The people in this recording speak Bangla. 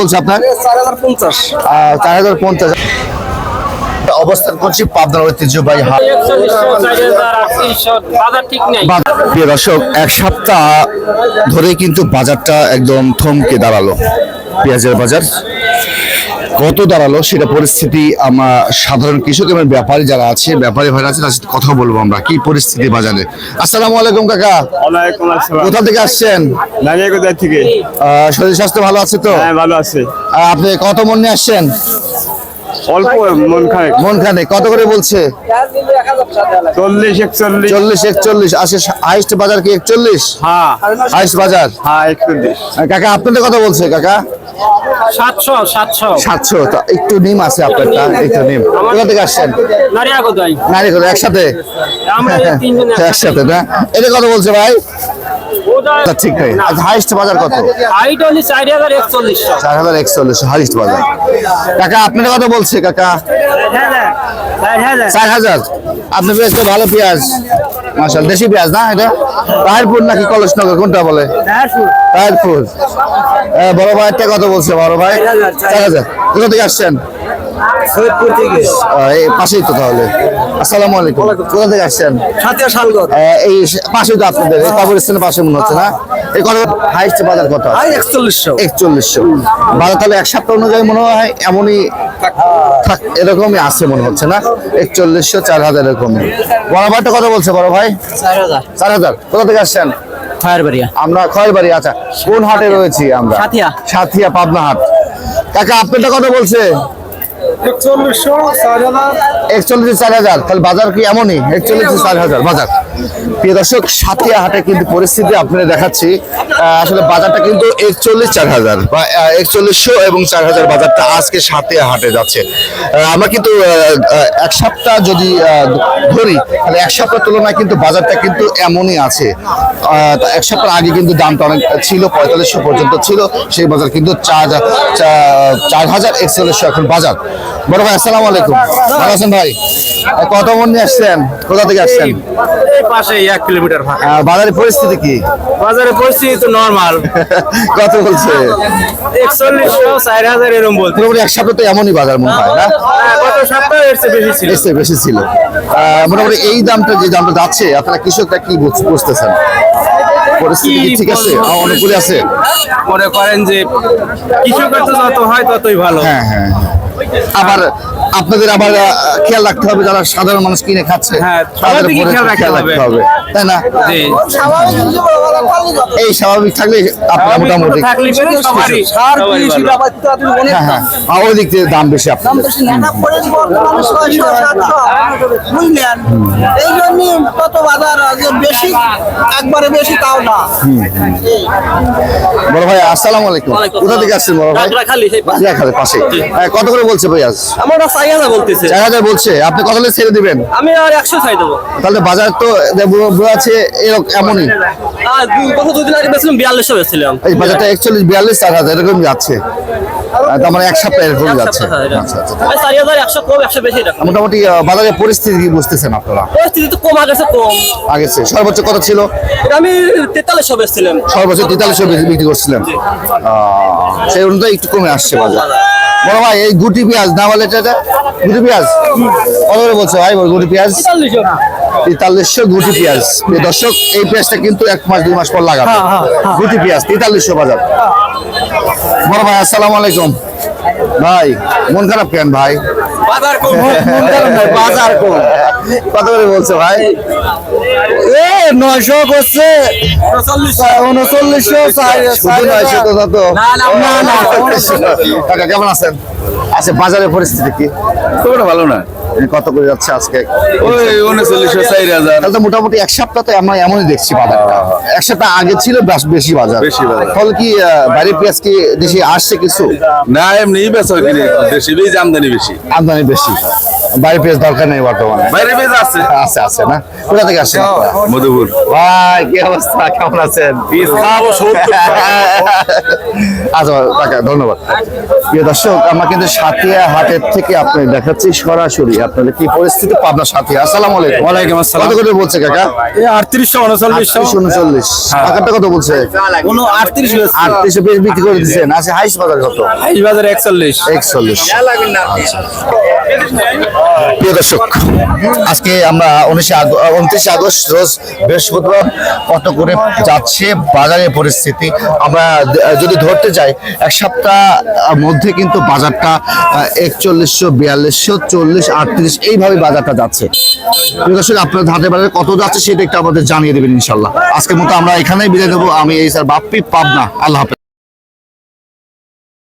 বলছে আপনার? চার হাজার পঞ্চাশ। অবস্থান করছি পাবনার ঐতিহ্যবাহী হাট। প্রিয় দর্শক এক সপ্তাহ ধরে কিন্তু বাজারটা একদম থমকে দাঁড়াল। পেঁয়াজের বাজার। কত দাঁড়াল সেটা পরিস্থিতি আমরা সাধারণ কৃষক এবং ব্যাপারী যারা আছে ব্যাপারী ভাইরা আছে তার সাথে কথা বলব আমরা। কি পরিস্থিতি বাজারে? আসসালামু আলাইকুম কাকা। কোথা থেকে আসছেন? কোথায় থেকে। শরীর স্বাস্থ্য ভালো আছে তো? হ্যাঁ ভালো আছে। আপনি কত মন নিয়ে আসছেন? অল্প কত করে বলছে? চল্লিশ একচল্লিশ। চল্লিশ একচল্লিশ। আসে হাইস্ট বাজার কি একচল্লিশ? হ্যাঁ। হাইস্ট বাজার? হ্যাঁ একচল্লিশ। কাকা আপনাদের কথা বলছে কাকা। সাতশো সাতশো। সাতশো একটু নিম আছে আপনারটা একটু নিম। কোথা থেকে আসছেন? নারিয়া কোথায় একসাথে? আমরা এই তিনজন একসাথে। না? এটা কত বলছে ভাই? ঠিক নেই। হাইস্ট বাজার কত? হাইট হলে চার হাজার একচল্লিশশো। চার হাজার একচল্লিশ হাইস্ট বাজার। কাকা আপনার কত বলছে কাকা? চার হাজার। আপনি ভালো পেঁয়াজ। মাসাল দেশি পেঁয়াজ না এটা? তাইরপুর নাকি কলসনগর কোনটা বলে? তাইরপুর হ্যাঁ বড় একটা কথা বলছে? বড় ভাই? চার হাজার। কোথা থেকে আসছেন? সৈয়দপুর থেকে পাশেই তো তাহলে। আসসালামু আলাইকুম। কোথা থেকে আসছেন? সাথিয়া শালগর এই সে- পাশেই তো আপনাদের। এই কবরস্থানের পাশে মনে হচ্ছে না? এই কত হাইস্ট বাজার কত? একচল্লিশশো। একচল্লিশশো। বাজার তাহলে এক সপ্তাহ অনুযায়ী মনে হয় এমনই থাক এরকমই আছে মনে হচ্ছে না? একচল্লিশশো চার হাজার এরকমই। বড় ভাইটা কত বলছে বড় ভাই? চার হাজার। চার হাজার। কোথা থেকে আসছেন? আমরা খয়বাড়ি আচ্ছা। কোন হাটে রয়েছি আমরা? সাথিয়া। সাথিয়া পাবনা হাট। কাকা আপনারটা কত বলছে? একচল্লিশ চার হাজার। তাহলে বাজার কি এমনই? একচল্লিশ চার হাজার, বাজার। সাথিয়া হাটে কিন্তু পরিস্থিতি আপনাদের দেখাচ্ছি। আসলে বাজারটা কিন্তু একচল্লিশ চার হাজার বা একচল্লিশশো এবং চার হাজার বাজারটা আজকে সাথিয়া হাটে যাচ্ছে। আমরা কিন্তু এক সপ্তাহ যদি ধরি, তাহলে এক সপ্তাহ তুলনায় কিন্তু বাজারটা কিন্তু এমনই আছে। এক সপ্তাহ আগে কিন্তু দামটা অনেক ছিল, পঁয়তাল্লিশশো পর্যন্ত ছিল। সেই বাজার কিন্তু চার চার হাজার একচল্লিশশো এখন বাজার। বড় ভাই আসসালামু আলাইকুম। ভালো আছেন ভাই? কত মন নিয়ে আসছেন? কোথা থেকে আসছেন? এই পাশে এক কিলোমিটার বাজারের পরিস্থিতি কি? বাজারে পরিস্থিতি তো নর্মাল কত বলছে? একচল্লিশশো চার হাজার এরকম মোটামুটি এক সপ্তাহ তো এমনই বাজার মনে হয় না? গত সপ্তাহে এর চেয়ে বেশি ছিল। এর চেয়ে বেশি ছিল। মোটামুটি এই দামটা যে দামটা যাচ্ছে আপনারা কৃষকরা কি বুঝ- বুঝতেছেন? পরিস্থিতি ঠিক আছে? মনে করেন যে কৃষকের তো যত হয় ততই ভালো। হ্যাঁ হ্যাঁ হ্যাঁ। আবার আপনাদের আবার খেয়াল রাখতে হবে যারা সাধারণ মানুষ কিনে খাচ্ছে। হ্যাঁ, তাদের খেয়াল রাখতে হবে। তাই না? এই স্বাভাবিক থাকলে আপনারা মোটামুটি অনেক হ্যাঁ হ্যাঁ ওই দিক থেকে দাম বেশি আপনাদের। বুঝলেন? এই জন্য কত বাজার বেশি একবারে বেশি তাও না। বড় ভাই আসসালামু আলাইকুম। কোথা থেকে আসছেন বড় ভাই? খালি পাশে। কত করে বলছে ভাই আজ? আমার বলতেছে। চার হাজার বলছে আপনি কত ছেড়ে দিবেন? আমি আর একশো চাই দেবো। তাহলে বাজার তো আছে এরকম এমনই। গত দুদিন আগে বেছিলাম বিয়াল্লিশশো বেছিলাম এই বাজারটা একচল্লিশ বিয়াল্লিশ চার হাজার এরকম যাচ্ছে। তার মানে এক সপ্তাহ এরকম যাচ্ছে। আচ্ছা আচ্ছা বেশি টাকা মোটামুটি বাজারের পরিস্থিতি কি বুঝতেছেন আপনারা? পরিস্থিতি তো কম আগেছে কম। আগেছে সর্বোচ্চ কত ছিল? আমি বেচছিলাম। সর্বোচ্চ তেতাল্লিশশো বিক্রি করছিলেন। সেই অনুযায়ী একটু কমে আসছে বাজার। বড় ভাই এই গুটি পেঁয়াজ না বলে এটা? গুটি পেঁয়াজ? কত করে বলছো ভাই গুটি পেঁয়াজ? তেতাল্লিশশো গুটি পেঁয়াজ। দর্শক এই পেঁয়াজটা কিন্তু এক মাস দুই মাস পর লাগাবে। গুটি পেঁয়াজ তেতাল্লিশশো বাজার। বড় ভাই আসসালামু আলাইকুম। ভাই মন খারাপ কেন ভাই? বাজার কম নাই, বাজার কম কত করে বলছো ভাই? এ নয়শো করছে উনচল্লিশশো। শুধু না। তো না, না, না, কাকা কেমন আছেন? আচ্ছা বাজারের পরিস্থিতি কি? খুব ভালো না। কত করে যাচ্ছে আজকে? ওই উনচল্লিশশো চার হাজার তাহলে মোটামুটি এক সপ্তাহ তো আমরা এমনই দেখছি বাজারটা। এক সপ্তাহ আগে ছিল বেশ বেশি বাজার। বেশি বাজার। ফলে কি বাইরে পেঁয়াজ কি দেশে আসছে কিছু? না এমনি বেচা কিনে দেশি বীজ আমদানি বেশি। আমদানি বেশি বাইরে পেঁয়াজ দরকার নেই বর্তমানে। বাইরে পেঁয়াজ আছে। আছে আছে না? কোথা থেকে আসছেন মধুপুর। ভাই কি অবস্থা? কেমন আছেন? আচ্ছা কাকা ধন্যবাদ। প্রিয় দর্শক আমরা কিন্তু সাথিয়া হাটের থেকে আপনি দেখাচ্ছি সরাসরি। আপনাদের কি পরিস্থিতি? পাবনা সাথিয়া। আসসালামু আলাইকুম। ওয়ালাইকুম আসসালাম। কত করে বলছে কাকা? এই আটত্রিশশো উনচল্লিশশো। আটত্রিশ উনচল্লিশ। কাকারটা কত বলছে? কোনো আটত্রিশ আটত্রিশ বেশ বিক্রি করে দিচ্ছেন। আচ্ছা হাইস বাজার কত? এই বাজার একচল্লিশ। একচল্লিশ। প্রিয় দর্শক আজকে আমরা উনিশে উনত্রিশে আগস্ট রোজ বৃহস্পতিবার কত করে যাচ্ছে বাজারের পরিস্থিতি? আমরা যদি ধরতে যাই, এক সপ্তাহ মধ্যে কিন্তু বাজারটা একচল্লিশশো বিয়াল্লিশশো চল্লিশ আটত্রিশ এইভাবে বাজারটা যাচ্ছে। আপনার ধাতে বাজারে কত যাচ্ছে সেটা একটু আমাদের জানিয়ে দেবেন ইনশাল্লাহ। আজকের মতো আমরা এখানেই বিদায় দেবো আমি এই স্যার বাপ্পি পাবনা। আল্লাহ হাফেজ।